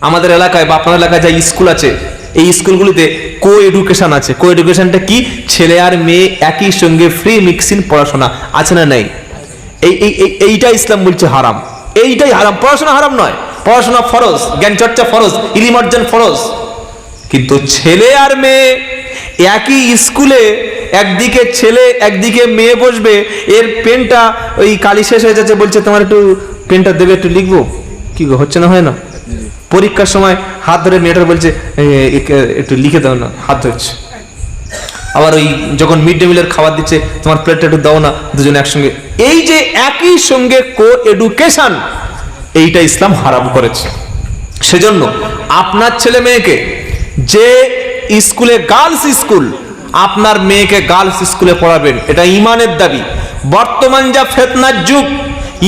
আমাদের এলাকায় বা আপনার এলাকায় যা স্কুল আছে, এই স্কুলগুলিতে কো এডুকেশন আছে। কো এডুকেশনটা কি? ছেলে আর মেয়ে একই সঙ্গে ফ্রি মিক্সিং পড়াশোনা, আছে না নেই? এই এই, এই- এইটা ইসলাম বলছে হারাম। এইটাই হারাম। পড়াশোনা হারাম নয়। পড়াশোনা ফরজ, জ্ঞান চর্চা ফরজ, ইলিম অর্জন ফরজ। কিন্তু ছেলে আর মেয়ে একই স্কুলে একদিকে ছেলে, একদিকে মেয়ে বসবে, এর পেনটা ওই কালি শেষ হয়ে যাচ্ছে বলছে, তোমার একটু পেনটা দেবে, একটু লিখব? কি হচ্ছে না, হয় না? পরীক্ষার সময় হাত ধরে মেয়েটার বলছে একটু লিখে দাও না, হাত ধরছে। আবার ওই যখন মিড ডে মিলের খাবার দিচ্ছে, তোমার প্লেটটা একটু দাও না, দুজনে একসঙ্গে। এই যে একই সঙ্গে কো এডুকেশন এইটা ইসলাম হারাম করেছে। সেজন্য আপনার ছেলে মেয়েকে যে স্কুলে গার্লস স্কুল আপনার মেয়েকে গার্লস স্কুলে পড়াবেন, এটা ইমানের দাবি। বর্তমান যা ফেতনার যুগ,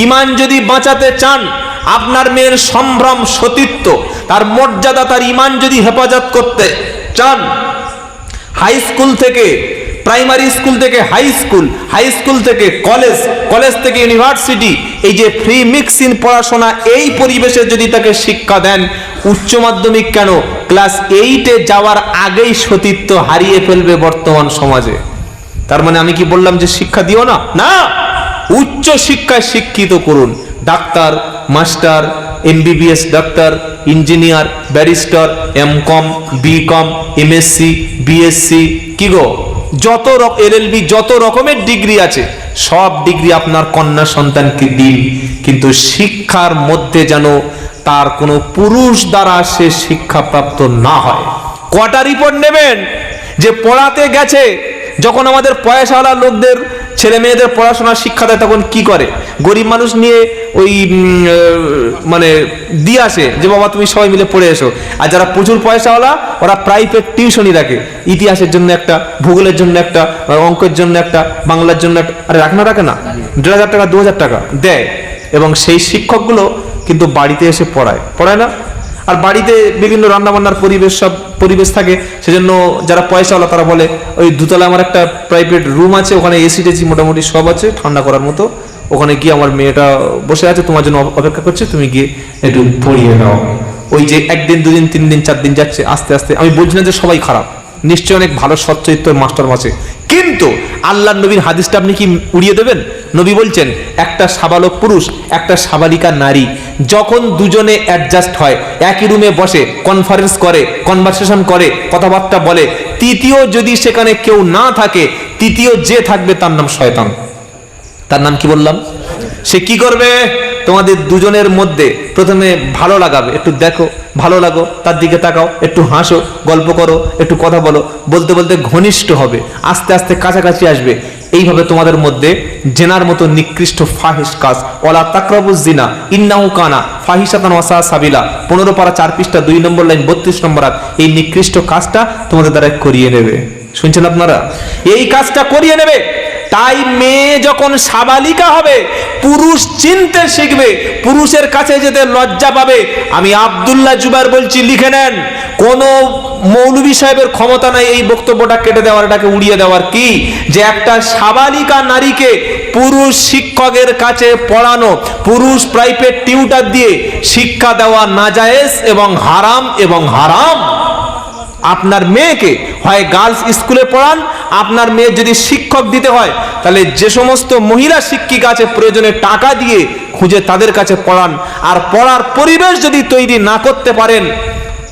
ইমান যদি বাঁচাতে চান আপনার মেয়ের সম্ভ্রম সতীত্ব তার মর্যাদা, তার ইমান যদি হেফাজত করতে চান হাই স্কুল থেকে প্রাইমারি স্কুল থেকে হাই স্কুল হাই স্কুল থেকে কলেজ কলেজ থেকে ইউনিভার্সিটি এই যে ফ্রি মিক্স ইন পড়াশোনা, এই পরিবেশে যদি তাকে শিক্ষা দেন, উচ্চ মাধ্যমিক কেন? ক্লাস এইটে যাওয়ার আগেই সতীত্ব হারিয়ে ফেলবে বর্তমান সমাজে। তার মানে আমি কি বললাম যে শিক্ষা দিও না? না! উচ্চ শিক্ষায় শিক্ষিত করুন। Doctor master, MBBS doctor, engineer, barrister M com B com MSc, BSc, কি গো? যত এলএলবি যত রকমের ডিগ্রি আছে, সব ডিগ্রি আপনার কন্যা সন্তানকে দিন। কিন্তু শিক্ষার মধ্যে যেন তার কোনো পুরুষ দ্বারা সে শিক্ষাপ্রাপ্ত না হয়। কটা রিপোর্ট নেবেন? যে পড়াতে গেছে, যখন আমাদের পয়সাওয়ালা লোকদের ছেলে মেয়েদের পড়াশোনা শিক্ষা দেয় তখন কি করে? গরিব মানুষ নিয়ে ওই মানে দিয়ে আসে যে, বাবা, তুমি সবাই মিলে পড়ে এসো। আর যারা প্রচুর পয়সাওয়ালা, ওরা প্রাইভেট টিউশনই রাখে। ইতিহাসের জন্য একটা, ভূগোলের জন্য একটা অঙ্কের জন্য একটা, বাংলার জন্য একটা। আরে, রাখে না রাখে না। দেড় হাজার টাকা, দু হাজার টাকা দেয়। এবং সেই শিক্ষকগুলো কিন্তু বাড়িতে এসে পড়ায়। পড়ায় না? আর বাড়িতে বিভিন্ন রান্নাবান্নার পরিবেশ সব পরিবেশ থাকে, সেজন্য যারা পয়সাওয়ালা তারা বলে, ওই দুতলা আমার একটা প্রাইভেট রুম আছে, ওখানে এসি টেসি মোটামুটি সব আছে, ঠান্ডা করার মতো। ওখানে গিয়ে আমার মেয়েটা বসে আছে, তোমার জন্য অপেক্ষা করছে, তুমি গিয়ে একটু পড়িয়ে দাও ওই যে একদিন, দুদিন, তিন দিন, চার দিন যাচ্ছে, আস্তে আস্তে। আমি বলছি না যে সবাই খারাপ, নিশ্চয়ই অনেক ভালো সচ্চরিত্র মাস্টার আছে কিন্তু আল্লাহ নবীর হাদিসটা আপনি কি উড়িয়ে দেবেন? নবী বলছেন, একটা সাবালক পুরুষ, একটা সাবালিকা নারী, যখন দুজনে অ্যাডজাস্ট হয়, একই রুমে বসে কনফারেন্স করে কনভারসেশন করে, কথাবার্তা বলে, তৃতীয় যদি সেখানে কেউ না থাকে, তৃতীয় যে থাকবে তার নাম শয়তান। তার নাম কি বললাম? সে কি করবে? তোমাদের দুজনের মধ্যে প্রথমে ভালো লাগাবে, একটু দেখো, ভালো লাগো, তার দিকে তাকাও, একটু হাসো, গল্প করো, একটু কথা বলো, বলতে বলতে ঘনিষ্ঠ হবে, আস্তে আস্তে কাছাকাছি আসবে। এইভাবে তোমাদের মধ্যে জেনার মতো নিকৃষ্ট ফাহিস কাজ। ওলা তাকরাবুজ জিনা ইন্নাহু কানা ফাহিসাতান ওয়াসা সাবিলা। পনেরো পারা চার পৃষ্ঠা, দুই নম্বর লাইন, বত্রিশ নম্বর হাত এই নিকৃষ্ট কাজটা তোমাদের দ্বারা করিয়ে নেবে। শুনছেন আপনারা? এই কাজটা করিয়ে নেবে। তাই মেয়ে যখন সাবালিকা হবে, পুরুষ চিনতে শিখবে, পুরুষের কাছে যেতে লজ্জা পাবে। আমি আব্দুল্লাহ জুবার বলছি, লিখে নেন। কোন মৌলভী সাহেবের ক্ষমতা নাই এই বক্তব্যটা কেটে দেওয়ার, এটাকে উড়িয়ে দেওয়ার কি? যে একটা সাবালিকা নারীকে পুরুষ শিক্ষকের কাছে পড়ানো, পুরুষ প্রাইভেট টিউটার দিয়ে শিক্ষা দেওয়া না নাজায়েজ এবং হারাম এবং হারাম। আপনার মেয়েকে হয় গার্লস স্কুলে পড়ান, আপনার মেয়ে যদি শিক্ষক দিতে হয়, তাহলে যে সমস্ত মহিলা শিক্ষিকা আছে, প্রয়োজনে টাকা দিয়ে খুঁজে তাদের কাছে পড়ান। আর পড়ার পরিবেশ যদি তৈরি না করতে পারেন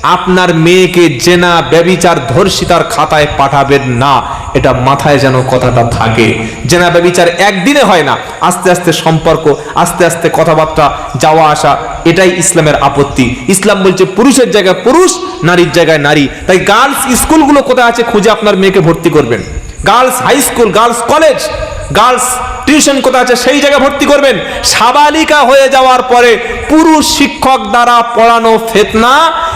আপনার মেয়েকে জেনা, ব্যবিচার, ধর্ষিতার খাতায় পাঠাবেন না। এটা মাথায় যেন কথাটা থাকে। জেনা, ব্যবিচার একদিনে হয় না। আস্তে আস্তে সম্পর্ক, আস্তে আস্তে কথাবার্তা, যাওয়া আসা, এটাই ইসলামের আপত্তি। ইসলাম বলছে, পুরুষের জায়গায় পুরুষ, নারীর জায়গায় নারী। তাই গার্লস স্কুলগুলো কোথায় আছে খুঁজে আপনার মেয়েকে ভর্তি করবেন। Girls high school, girls college girls tuition কোথায় আছে সেই জায়গায় ভর্তি করবেন। সাবালিকা হয়ে যাওয়ার পরে পুরুষ শিক্ষক দ্বারা পড়ানো ফেতনা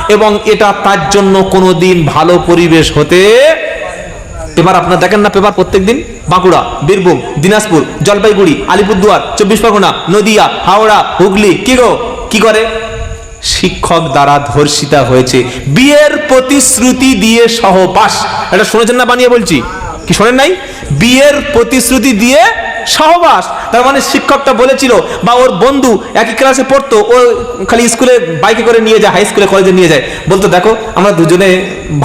এবং এটা তার জন্য কোনোদিন ভালো পরিবেশ হতে পেপার আপনার দেখেন না পেপার প্রত্যেক দিন বাঁকুড়া, বীরভূম, দিনাজপুর, জলপাইগুড়ি, আলিপুরদুয়ার, চব্বিশ পরগনা, নদিয়া, হাওড়া, হুগলি কি গো কি করে? শিক্ষক দ্বারা ধর্ষিতা হয়েছে। বিয়ের প্রতিশ্রুতি দিয়ে সহবাস। এটা শুনেছেন না বানিয়ে বলছি? কি শোনেন নাই? বিয়ের প্রতিশ্রুতি দিয়ে সহবাস। তার মানে শিক্ষকটা বলেছিল, বা ওর বন্ধু একই ক্লাসে পড়তো, ও খালি স্কুলে বাইকে করে নিয়ে যায় হাই স্কুলে কলেজে নিয়ে যায়। বলতো, দেখো, আমরা দুজনে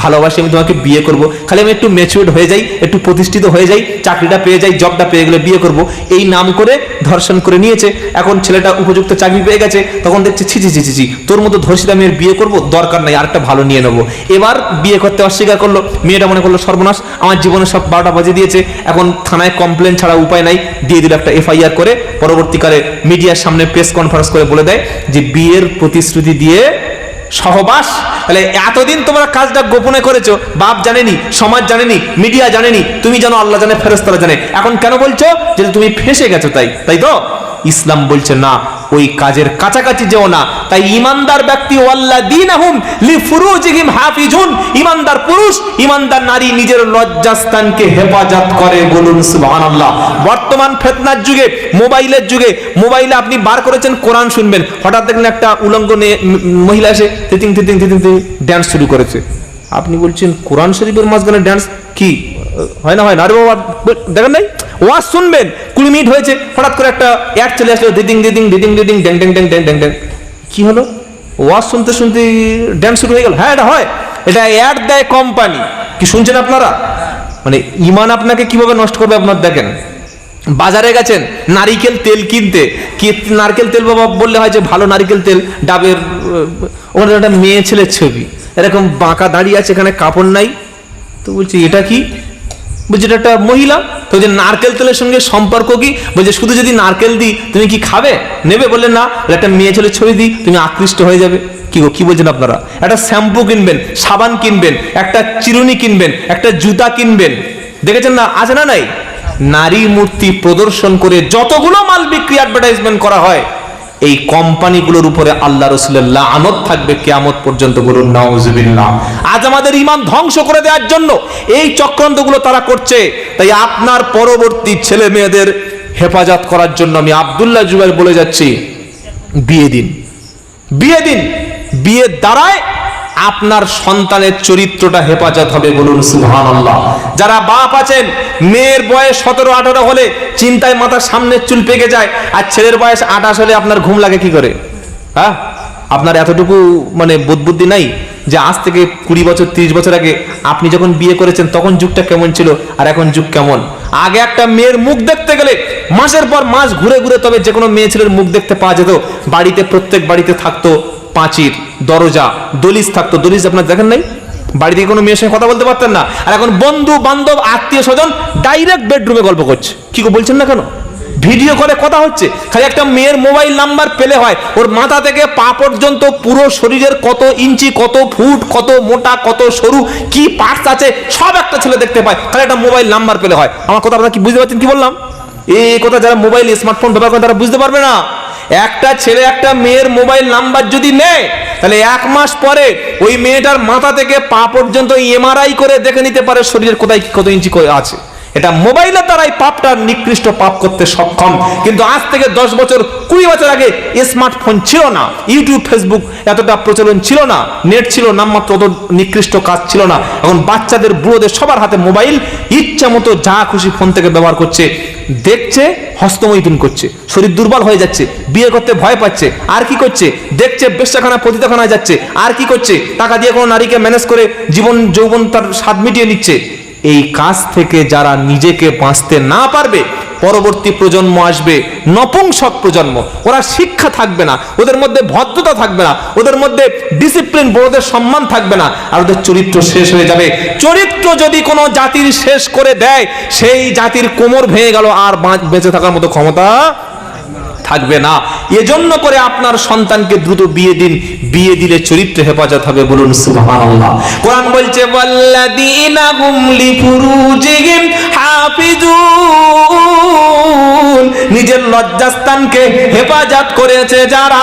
ভালোবাসি, আমি তোমাকে বিয়ে করব। খালি আমি একটু ম্যাচিউর্ড হয়ে যাই, একটু প্রতিষ্ঠিত হয়ে যাই, চাকরিটা পেয়ে যাই জবটা পেয়ে গেলে বিয়ে করব। এই নাম করে ধর্ষণ করে নিয়েছে। এখন ছেলেটা উপযুক্ত চাকরি পেয়ে গেছে, তখন দেখছে, ছি ছি ছি ছি তোর মতো ধর্ষিতা মেয়ের বিয়ে করব? দরকার নাই, আরেকটা ভালো নিয়ে নেব। এবার বিয়ে করতে অস্বীকার করল, মেয়েটা মনে করল, সর্বনাশ, আমার জীবনে সব বারোটা বাজে দিয়েছে। এখন থানায় কমপ্লেন ছাড়া উপায় নাই, দিয়ে দিল একটা এফআইআর করে, পরবর্তীকালে মিডিয়ার সামনে প্রেস কনফারেন্স করে বলে দেয় যে বিয়ের প্রতিশ্রুতি দিয়ে সহবাস? তাহলে এতদিন তোমরা কাজটা গোপনে করেছ, বাপ জানেনি, সমাজ জানেনি মিডিয়া জানেনি, তুমি জানো আল্লাহ জানে ফেরস্তারা জানে। এখন কেন বলছো? যে তুমি ফেসে গেছো তাই তাই তো? ইসলাম বলছে না ওই কাজের কাছাকাছি যেও না। তাই ইমানদার ব্যক্তি ইমানদার পুরুষ, ইমানদার নারী নিজের লজ্জাস্থানকে হেফাজত করে বলুন বর্তমান ফেতনার যুগে, মোবাইলের যুগে, মোবাইলে আপনি বার করেছেন, কোরআন শুনবেন। হঠাৎ দেখলেন একটা উলঙ্গ মহিলা এসে তিতিং তিতিং তিতিং ড্যান্স শুরু করেছে। আপনি বলছেন, কোরআন শরীফের মাঝখানে ড্যান্স কি? হয় না হয় না? আরে বাবা দেখেন নাই? ওয়াজ শুনবেন, কুড়ি মিনিট হয়েছে, হঠাৎ করে একটা অ্যাড চলে আসলো দিদিং দিদিং দিদিং দিদিং ড্যাং ড্যাং ড্যাং ড্যাং ড্যাং। ড্যাং কি হলো? ওয়াজ শুনতে শুনতে ড্যান্স শুরু হয়ে গেল। হ্যাঁ এটা হয়। এটা অ্যাড দেয় কোম্পানি কি শুনছেন আপনারা? মানে ইমান আপনাকে কীভাবে নষ্ট করবে আপনার দেখেন। বাজারে গেছেন, নারিকেল তেল কিনতে। কি নারকেল তেল বাবা বললে হয় যে ভালো নারিকেল তেল, ডাবের ওখানে একটা মেয়ে ছেলের ছবি। এরকম বাঁকা দাঁড়িয়ে আছে, এখানে কাপড় নাই। তো বলছি, এটা কি? বলছি, এটা একটা মহিলা, তো যে নারকেল তেলের সঙ্গে সম্পর্ক কি? বলছে, শুধু যদি নারকেল দিই, তুমি কি খাবে? নেবে, বললে, না একটা মেয়ে ছেলের ছবি দিই, তুমি আকৃষ্ট হয়ে যাবে। কি গো, কি বলছেন আপনারা? একটা শ্যাম্পু কিনবেন, সাবান কিনবেন, একটা চিরুনি কিনবেন, একটা জুতা কিনবেন। দেখেছেন না? আছে না নাই? নারী মূর্তি প্রদর্শন করে যতগুলো মাল বিক্রি অ্যাডভার্টাইজমেন্ট করা হয় এই কোম্পানিগুলোর উপরে আল্লাহ রসুল্লাহ লানত থাকবে কেয়ামত পর্যন্ত বলুন, নাউজুবিল্লাহ। আজ আমাদের ইমান ধ্বংস করে দেওয়ার জন্য এই চক্রান্তগুলো তারা করছে। তাই আপনার পরবর্তী ছেলে মেয়েদের হেফাজত করার জন্য আমি আবদুল্লাহ জুবাই বলে যাচ্ছি, বিয়ে দিন। বিয়ে দিন। বিয়ের দ্বারায় আপনার সন্তানের চরিত্রটা হেফাজত হবে বলুন সুহান আল্লাহ যারা বাপ আছেন, মেয়ের বয়স সতেরো, আঠারো হলে চিন্তায় মাথার সামনের চুল পেকে যায়, আর ছেলের বয়স আঠাশ হলে আপনার ঘুম লাগে কি করে? হ্যাঁ? আপনার এতটুকু মানে বুদ্ধি নাই যে আজ থেকে কুড়ি বছর, তিরিশ বছর আগে আপনি যখন বিয়ে করেছেন, তখন যুগটা কেমন ছিল আর এখন যুগ কেমন? আগে একটা মেয়ের মুখ দেখতে গেলে মাসের পর মাস ঘুরে ঘুরে তবে যে কোনো মেয়ে ছেলের মুখ দেখতে পাওয়া যেত, বাড়িতে, প্রত্যেক বাড়িতে থাকতো পাঁচির, দরজা দলিস থাকতো। দলিস আপনার দেখেন নাই? বাড়ি থেকে কোনো মেয়ের সঙ্গে কথা বলতে পারতেন না। আর এখন বন্ধু, বান্ধব, আত্মীয় স্বজন ডাইরেক্ট বেডরুমে গল্প করছে। কি বলছেন না কেন? ভিডিও করে কথা হচ্ছে। খালি একটা মেয়ের মোবাইল নাম্বার পেলে হয়। ওর মাথা থেকে পা পর্যন্ত পুরো শরীরের কত ইঞ্চি, কত ফুট, কত মোটা, কত সরু, কি পার্টস আছে, সব একটা ছেলে দেখতে পায়। খালি একটা মোবাইল নাম্বার পেলে হয়। আমার কথা আপনারা কি বুঝতে পারছেন কি বললাম? এই কথা যারা মোবাইল স্মার্টফোন ব্যবহার করে তারা বুঝতে পারবে না। একটা ছেলে, একটা মেয়ের মোবাইল নাম্বার যদি নেয়, তাহলে এক মাস পরে ওই মেয়েটার মাথা থেকে পা পর্যন্ত এমআরআই করে দেখে নিতে পারে শরীরের কোথায় কত ইঞ্চি করে আছে। এটা মোবাইলের দ্বারাই পাপটা নিকৃষ্ট পাপ করতে সক্ষম। কিন্তু আজ থেকে দশ বছর, কুড়ি বছর আগে স্মার্টফোন ছিল না ইউটিউব ফেসবুক এতটা প্রচলন ছিল না নেট ছিল নামমাত্র অত নিকৃষ্ট কাজ ছিল না। এখন বাচ্চাদের, বুড়োদের সবার হাতে মোবাইল, ইচ্ছা মতো যা খুশি ফোন থেকে ব্যবহার করছে, দেখছে, হস্তমৈথুন করছে, শরীর দুর্বল হয়ে যাচ্ছে, বিয়ে করতে ভয় পাচ্ছে, আর কি করছে, দেখছে, বেশ্যাখানা, পতিতাখানায় যাচ্ছে, আর কি করছে, টাকা দিয়ে কোনো নারীকে ম্যানেজ করে জীবন, যৌবন তার স্বাদ মিটিয়ে নিচ্ছে। এই কাজ থেকে যারা নিজেকে বাঁচতে না পারবে, পরবর্তী প্রজন্ম আসবে, নপুংসক প্রজন্ম। ওরা শিক্ষা থাকবে না, ওদের মধ্যে ভদ্রতা থাকবে না, ওদের মধ্যে ডিসিপ্লিন বড়দের সম্মান থাকবে না, আর ওদের চরিত্র শেষ হয়ে যাবে। চরিত্র যদি কোনো জাতির শেষ করে দেয়, সেই জাতির কোমর ভেঙে গেল, আর বাঁচ- থাকার মতো ক্ষমতা থাকবে না। এজন্য করে আপনার সন্তানকে দ্রুত বিয়ে দিন। বিয়ে দিলে চরিত্র হেফাজত হবে বলুন সুবহানাল্লাহ। কোরআন বলছে, ওয়াল্লাযীনা হুম লিফুরুজিহিম হাফিজুন। নিজের লজ্জাস্থানকে হেফাজত করেছে যারা।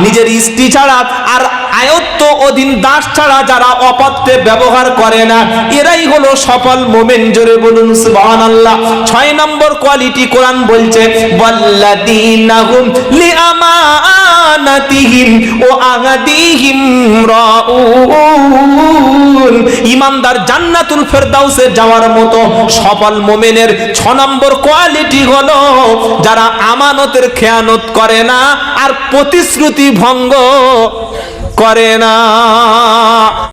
নিজের স্ত্রী ছাড়া আর আয়ত্ত অধীন দাস ছাড়া যারা অপত্রে ব্যবহার করে না, এরাই হলো সফল মোমেন। জোরে বলুন, সুবহানাল্লাহ। ছয় নম্বর কোয়ালিটি কোরআন বলছে ওয়াল্লাযীনাহুম লিআমানাতিহিম ও আগাদিহিম রাউন। ইমানদার জান্নাতুল ফেরদাউসে যাওয়ার মতো সফল মোমেনের ছ নম্বর কোয়ালিটি হলো, যারা আমানতের খেয়ানত করে না আর প্রতিশ্রুতি ভঙ্গ করে না।